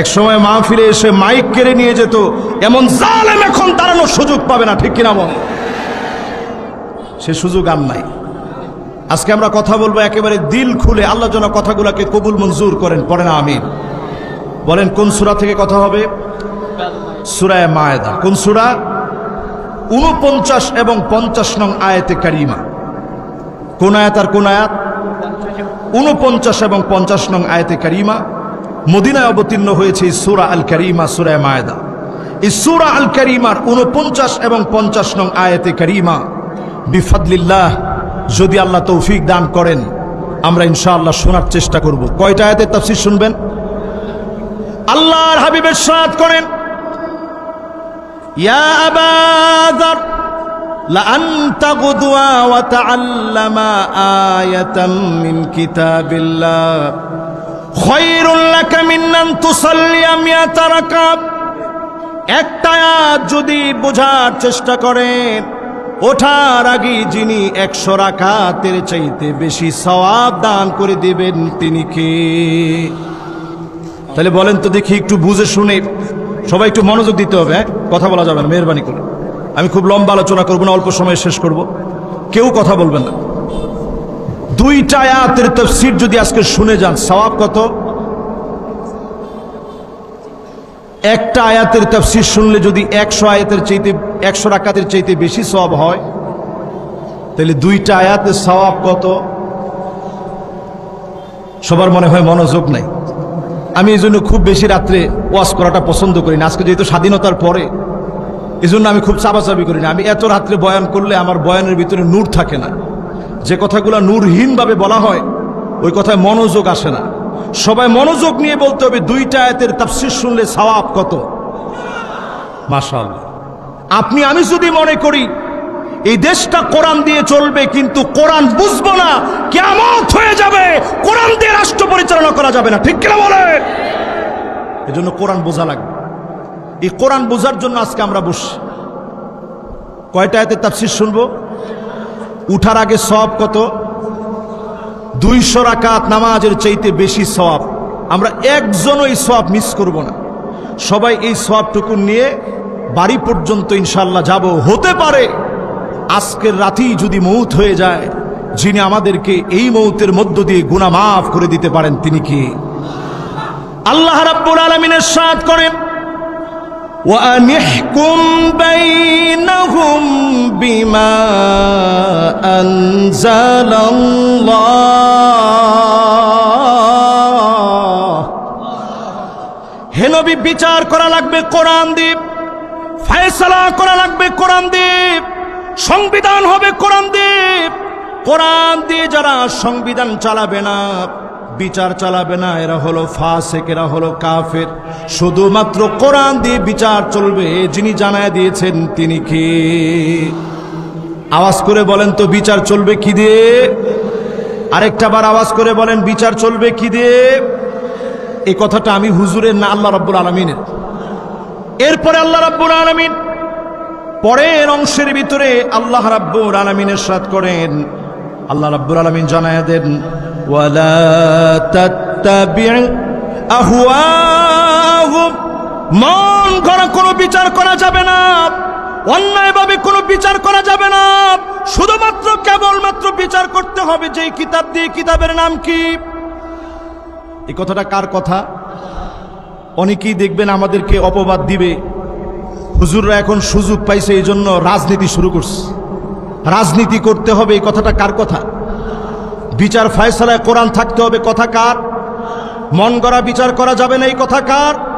এক সময় মাহফিলে এসে মাইক কেড়ে নিয়ে যেত, এমন জালেম এখন দাঁড়ানোর সুযোগ পাবে না, ঠিক কিনা বলে? সে সুযোগ আর নাই। আজকে আমরা কথা বলব একেবারে দিল খুলে, আল্লাহ যেন কথাগুলোকে কবুল মঞ্জুর করেন, পড়ে না আমি বলেন, কোন সুরা থেকে কথা হবে? সুরায় মায়েদা। কোন সুরা? উনপঞ্চাশ এবং পঞ্চাশ নং আয়াতে কারিমা। কোন আয়াত আর কোন আয়াত? উনপঞ্চাশ এবং পঞ্চাশ নং আয়াতে কারিমা। মদিনায় অবতীর্ণ হয়েছে এই সুরা আল কারিমা সুরায় মায়েদা এই সুরা আল কারিমার উনপঞ্চাশ এবং পঞ্চাশ নং আয়াতে কারিমা বিফাদলিল্লাহ যদি আল্লাহ তৌফিক দান করেন আমরা ইনশাআল্লাহ শোনার চেষ্টা করব কয়টা আয়াতের তাফসীর শুনবেন আল্লাহর হাবিবের সাথ করেন ইয়া আবা যার لأن تغدوا وتعلم آية من كتاب الله খয়রুল্লাকা মিন্নান তুসাল্লিয়া মিয়াতা রাকাব। একটা আয়াত যদি বোঝার চেষ্টা করেন, ওঠার আগে যিনি একশো রাকাতের চাইতে বেশি সওয়াব দান করে দেবেন, তিনি কে? তাহলে বলেন তো দেখি একটু বুঝে শুনে। সবাই একটু মনোযোগ দিতে হবে হ্যাঁ? কথা বলা যাবে না, মেহরবানি করে আমি খুব লম্বা আলোচনা করব না, অল্প সময় শেষ করব। কেউ কথা বলবেন না। দুইটা আয়াতের তফসির যদি আজকে শুনে যান, সওয়াব কত? একটা আয়াতের তফসির শুনলে যদি একশো আয়াতের চাইতে, একশো রাকাতের চাইতে বেশি সওয়াব হয়, তাহলে দুইটা আয়াতের সওয়াব কত? সবার মনে হয় মনোযোগ নাই। আমি এই জন্য খুব বেশি রাত্রে ওয়াশ করাটা পছন্দ করি না। আজকে যেহেতু স্বাধীনতার পরে, এই জন্য আমি খুব চাপাচাপি করি না। আমি এত রাত্রে বয়ান করলে আমার বয়ানের ভিতরে নূর থাকে না। যে কথাগুলো নূরহীনভাবে বলা হয়, ওই কথায় মনোযোগ আসে না। সবাই মনোযোগ নিয়ে বলতে হবে, দুইটা আয়াতের তাফসির শুনলে সওয়াব কত? মাশাল আপনি, আমি যদি মনে করি, এই দেশটা কোরআন দিয়ে চলবে, কিন্তু কোরআন বুঝব না কেমন হয়ে যাবে, কোরআন দিয়ে রাষ্ট্র পরিচালনা করা যাবে না। ঠিক কিনা বলে এজন্য কোরআন বোঝা লাগবে। এই কোরআন বোঝার জন্য আজকে আমরা বসছি। কয়টা আয়াতের তাফসির শুনব? উঠার আগে সব কত দুইশো রাকাত নামাজের চাইতে বেশি সওয়াব আমরা একজনও এই সওয়াব মিস করব না সবাই এই সওয়াবটুকু নিয়ে বাড়ি পর্যন্ত ইনশাল্লাহ যাব হতে পারে আজকের রাতেই যদি মৌত হয়ে যায় যিনি আমাদেরকে এই মৌতের মধ্য দিয়ে গুনাহ মাফ করে দিতে পারেন তিনি কি আল্লাহ রাব্বুল আলামিনের সাথ করেন وأن احكم بينهم بما أنزل الله হে নবী বিচার করা লাগবে কোরআন দ্বীপ ফয়সালা করা লাগবে কোরআন দ্বীপ সংবিধান হবে কোরআন দ্বীপ কোরআন দিয়ে যারা সংবিধান চালাবে না বিচার চালাবে না এরা হলো ফাসেক এরা হলো কাফের শুধুমাত্র কোরআন দিয়ে বিচার চলবে যিনি জানায় দিয়েছেন তিনি কি আওয়াজ করে বলেন তো, বিচার চলবে কি দিয়ে? আরেকটা বার আওয়াজ করে বলেন, বিচার চলবে কি দিয়ে? এই কথাটা আমি হুজুরের না, আল্লাহ রব্বুল আলমিনের। এরপরে আল্লাহ রব্বুল আলমিন পরের অংশের ভিতরে আল্লাহ রাব্বুর আলমিনের সাথ করেন। আল্লাহ রাব্বুর আলমিন জানায় দেন মন করা কোনো বিচার করা যাবে না। অন্যায়ভাবে কোনো বিচার করা যাবে না। শুধুমাত্র কেবলমাত্র বিচার করতে হবে যে কিতাব দিয়ে কিতাবের নাম কি? এই কথাটা কার কথা? অনেকেই দেখবেন আমাদেরকে অপবাদ দিবে। হুজুররা এখন সুযোগ পাইছে, এই জন্য রাজনীতি শুরু করছে। রাজনীতি করতে হবে, এই কথাটা কার কথা? বিচার ফয়সালায় কোরআন থাকতে হবে, কথা কার? মন গড়া বিচার করা যাবে না, এই কথা কার?